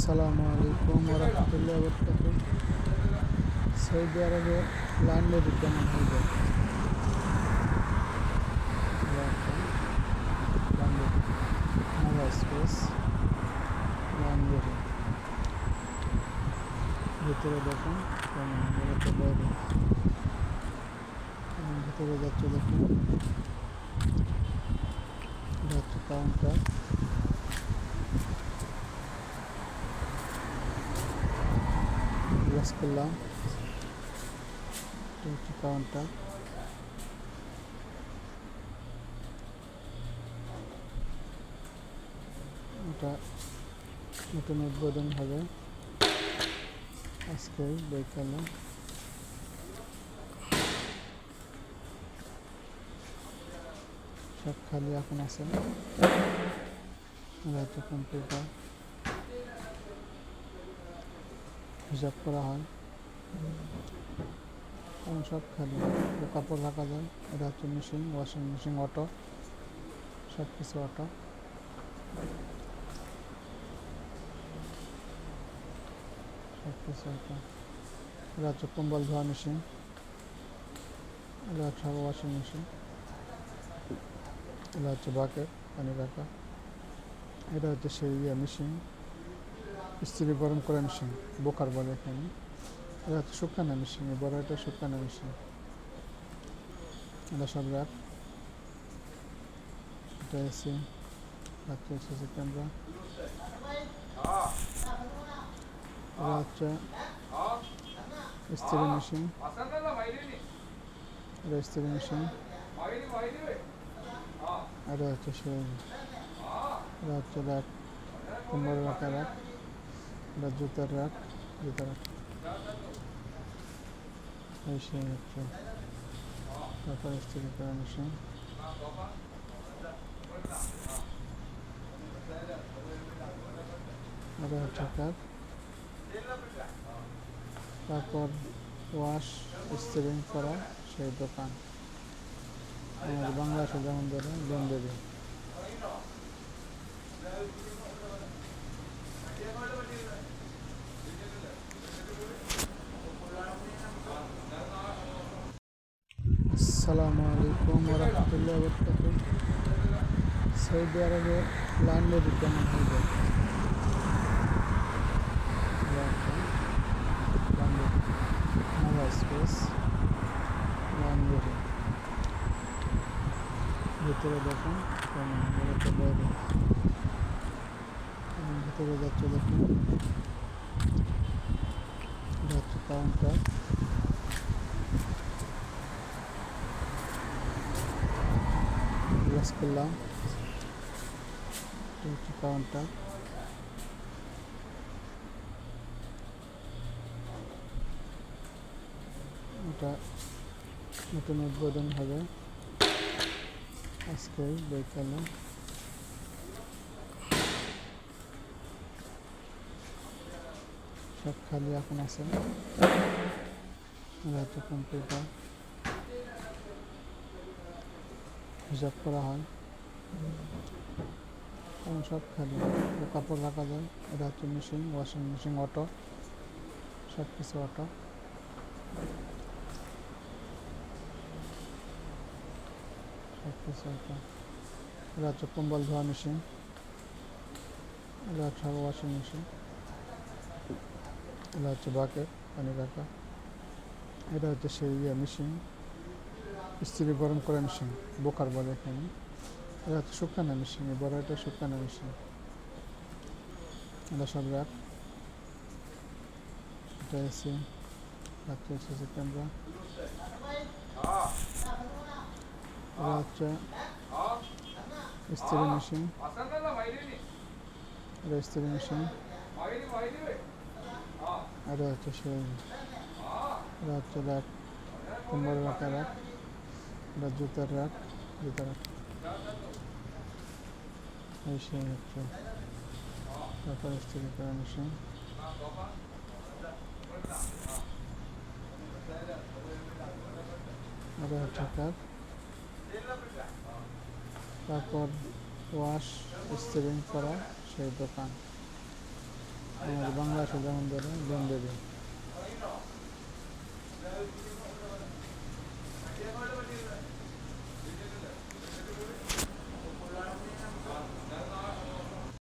আসসালামু আলাইকুম রহমতুল্লাহ বরকাত সৌদি আরবে লান্ডারি কেমন লান্ডারি ভিতরে দেখুন, কেমন বাইরে ভিতরে যাচ্ছে দেখুন। হচ্ছে কাউন্টার করলাম। কাউন্টার এটা নতুন উদ্বোধন হবে। আজকে বৈকালে। সব খালি এখন আছে। কম্পিউটার হিসাব করা হয়। এখন সব খালি। কাপড় রাখা যায়, এটা হচ্ছে মেশিন ওয়াশিং মেশিন অটো সব কিছু অটো সব কিছু অটো এটা হচ্ছে কম্বল ধোয়া মেশিন এটা হচ্ছে ওয়াশিং মেশিন এটা হচ্ছে বাকেট পানি রাখা এটা হচ্ছে সেই ইয়ে মেশিন স্ত্রী গরম করা মেশিন বোকার বলে এখানে। এটা হচ্ছে শুকানো মেশিন বড় এটা শুকানো মেশিন এটা সব রাখ এটা এসি রাখতে এসেছে ক্যামেরা এটা হচ্ছে স্ত্রী মেশিন। এটা স্ত্রী মেশিন। এটা হচ্ছে সেই এটা হচ্ছে রাখ কুমড় রাখা রাখ এটা জুতার রাখ জুতার রাখ সেই হচ্ছে তারপর স্ত্রী করা মেশিন এটা হচ্ছে কাপ তারপর ওয়াশ স্ত্রিং করা, সেই দোকান। আমাদের বাংলাদেশে যেমন ধরে বন্দেরি আসসালামু আলাইকুম রহমতুল্লাহ বরকাত সৌদি আরবে নাভা এক্সপ্রেস লান্ডারি ভিতরে দেখুন ভিতরে যাচ্ছে দেখুন কাউন্টার জিজ্ঞেস করলাম। কাউন্টার। এটা নতুন উদ্বোধন হবে। আজকে বৈকালে। সব খালি এখন আছে। এটা কম্পিউটার। হিসাব করা হয়। এখন সব খালি। কাপড় রাখা যায় এটা হচ্ছে মেশিন ওয়াশিং মেশিন অটো সব কিছু অটো সব কিছু অটো এটা হচ্ছে কম্বল ধোয়া মেশিন এটা হচ্ছে ওয়াশিং মেশিন এটা হচ্ছে বাকেট পানি রাখা। এটা হচ্ছে সেই ইয়ে মেশিন স্ত্রী গরম করা মেশিন, বোকার বলে এখানে। এটা হচ্ছে শুকানো মেশিন, এই বড় এটা শুকানো মেশিন। এটা সব রাখ এটা এসি রাখতে এসেছে ক্যামেরা এটা হচ্ছে স্ত্রী মেশিন। এটা স্ত্রী মেশিন। এটা হচ্ছে সেই এটা হচ্ছে রাখ কুমড় রাখা রাখ এটা জুতার রাখ জুতার রাখ এই সেই তারপর স্ত্রী করা মেশিন। এটা তারপর ওয়াশ স্ত্রিং করা, সেই দোকান। আমাদের বাংলাদেশে যেমন ধরে লোন দেবে